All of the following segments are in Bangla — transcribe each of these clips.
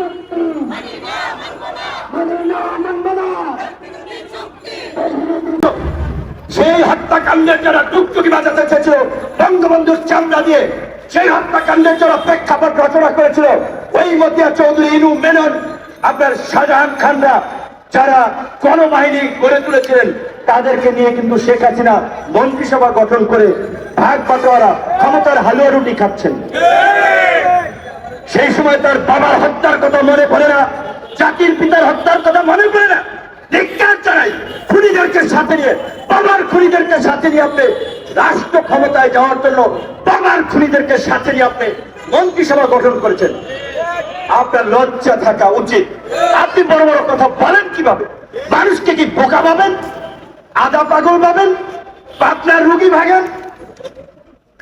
চুক্তি সেই হত্যাকাণ্ডের যারা টুকটুকি বাজাতে চেয়েছিল বঙ্গবন্ধুর চামড়া দিয়ে। সেই হত্যাকাণ্ডের যারা প্রেক্ষাপট রচনা করেছিল ওই মতিয়া চৌধুরী ইনু মেনন। আপনার শাহজাহান খানরা যারা গণবাহিনী গড়ে তুলেছিলেন, তাদেরকে নিয়ে কিন্তু শেখ হাসিনা মন্ত্রিসভা গঠন করে ভাগ বাটোয়ারা ক্ষমতার হালুয়া রুটি খাচ্ছেন। সেই সময় তার বাবার হত্যার কথা মনে পড়ে না, জাতির পিতার হত্যার কথা মনে পড়ে না। ধিক্কার চালাই খুনিদেরকে সাথে নিয়ে খুনিদেরকে সাথে নিয়ে আপনি রাষ্ট্র ক্ষমতায় যাওয়ার জন্য বাবার খুনিদেরকে সাথে নিয়ে আপনি মন্ত্রিসভা গঠন করেছেন। আপনার লজ্জা থাকা উচিত। আপনি বড় বড় কথা বলেন কীভাবে? মানুষকে কি বোকা পাবেন আদা পাগল পাবেন আপনার রুগী ভাগেন?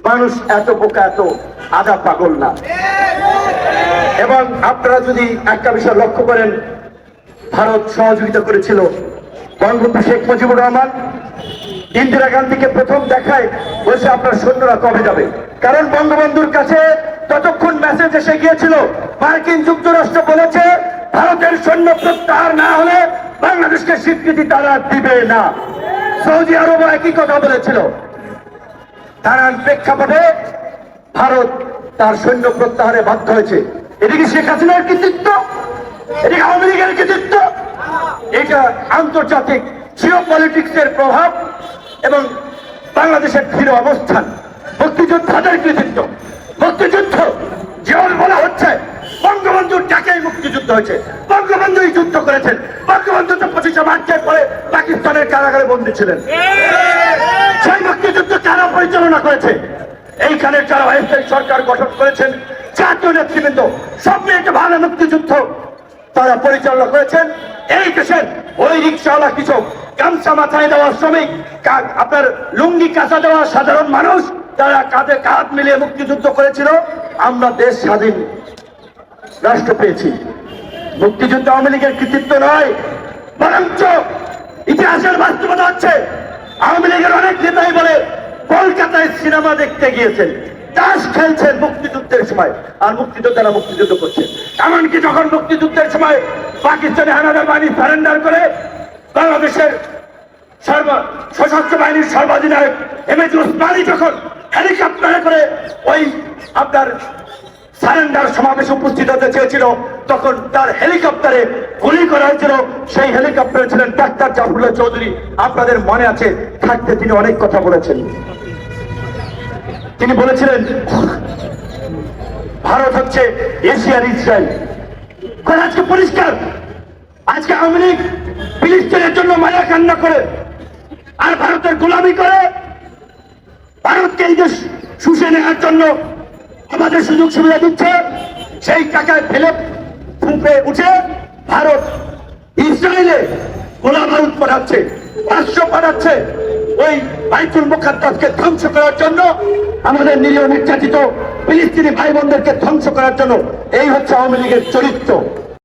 মানুষ এত বোকা, এত আদা পাগল না। এবং আপনারা যদি একটা বিষয় লক্ষ্য করেন, ভারত সহযোগিতা করেছিল বঙ্গবন্ধু শেখ মুজিবুর রহমান। ইন্দিরা গান্ধীকে প্রথম দেখায় বলছে আপনার সৈন্যরা কবে যাবে? কারণ বঙ্গবন্ধুর কাছে ততক্ষণ মেসেজ এসে গিয়েছিল, মার্কিন যুক্তরাষ্ট্র বলেছে, ভারতের সৈন্য প্রত্যাহার না হলে বাংলাদেশকে স্বীকৃতি তারা দিবে না। সৌদি আরব একই কথা বলেছিল। তার প্রেক্ষাপটে ভারত তার সৈন্য প্রত্যাহারে বাধ্য হয়েছে। এদিকে শেখ হাসিনার কৃতিত্ব, এদিকে আওয়ামী লীগের কৃতিত্ব, এটা আন্তর্জাতিক জিও পলিটিক্সের প্রভাব এবং বাংলাদেশের দৃঢ় অবস্থান, মুক্তিযোদ্ধাদের কৃতিত্ব, মুক্তিযুদ্ধ, যেমন বলা হচ্ছে বঙ্গবন্ধুর ডাকেই মুক্তিযুদ্ধ হয়েছে, বঙ্গবন্ধুই যুদ্ধ করেছেন। বঙ্গবন্ধু তো পঁচিশে মার্চের পরে পাকিস্তানের কারাগারে বন্দী ছিলেন। সেই মুক্তিযুদ্ধ কারা পরিচালনা করেছে? এইখানে যারা সরকার গঠন করেছেন, জাতীয় নেতৃবৃন্দ, সব নিয়ে একটা ভালো মুক্তিযুদ্ধ। তারা পরিচালনা করেছেন। এই দেশের ওই রিক্সাওয়ালা কৃষক, গামছা মাথায় দেওয়া শ্রমিক আপনার লুঙ্গি কাঁচা দেওয়া সাধারণ মানুষ তারা কাঁধে কাঁধ মিলিয়ে মুক্তিযুদ্ধ করেছিল, আমরা দেশ স্বাধীন রাষ্ট্র পেয়েছি। মুক্তিযুদ্ধ আওয়ামী লীগের কৃতিত্ব নয়, বরঞ্চ ইতিহাসের বাস্তবতা হচ্ছে, আওয়ামী লীগের অনেক নেতাই বলে, কলকাতায় সিনেমা দেখতে গিয়েছেন। তাস খেলছেন মুক্তিযুদ্ধের সময়, আর মুক্তিযোদ্ধারা মুক্তিযুদ্ধ করছে। এমনকি যখন মুক্তিযুদ্ধের সময় পাকিস্তানে হানাদার বাহিনী সারেন্ডার করে বাংলাদেশের সর্ব সশস্ত্র বাহিনীর সর্বাধিনায়ক এম এজ যখন হেলিকপ্টারে করে ওই আপনার সারেন্ডার সমাবেশে উপস্থিত হতে চেয়েছিল, তখন তার হেলিকপ্টারে গুলি করা হয়েছিল। সেই হেলিকপ্টারে ছিলেন ডাক্তার জাফরুল্লাহ চৌধুরী। আপনাদের মনে আছে, থাকতে তিনি অনেক কথা বলেছেন। তিনি বলেছিলেন, ভারত হচ্ছে এশিয়ার ইসরায়েল। কারণ আজকে পরিষ্কার? আজকে আওয়ামী লীগ ফিলিস্তিনের জন্য মায়া কান্না করে, আর ভারতের গোলামি করে। ভারতকে এই দেশ শুষে নেওয়ার জন্য আমাদের সুযোগ সুবিধা দিচ্ছে। সেই টাকায় ফেলে ফুঁপে উঠে ভারত ইসরায়েলে গোলা ভারত পাঠাচ্ছে রাষ্ট্র পাঠাচ্ছে। ওই বাইতুল মুখাদ্দাসকে ধ্বংস করার জন্য আমাদের নিরীহ নির্যাতিত ফিলিস্তিনি ভাই বোনদেরকে ধ্বংস করার জন্য এই হচ্ছে আওয়ামী লীগের চরিত্র।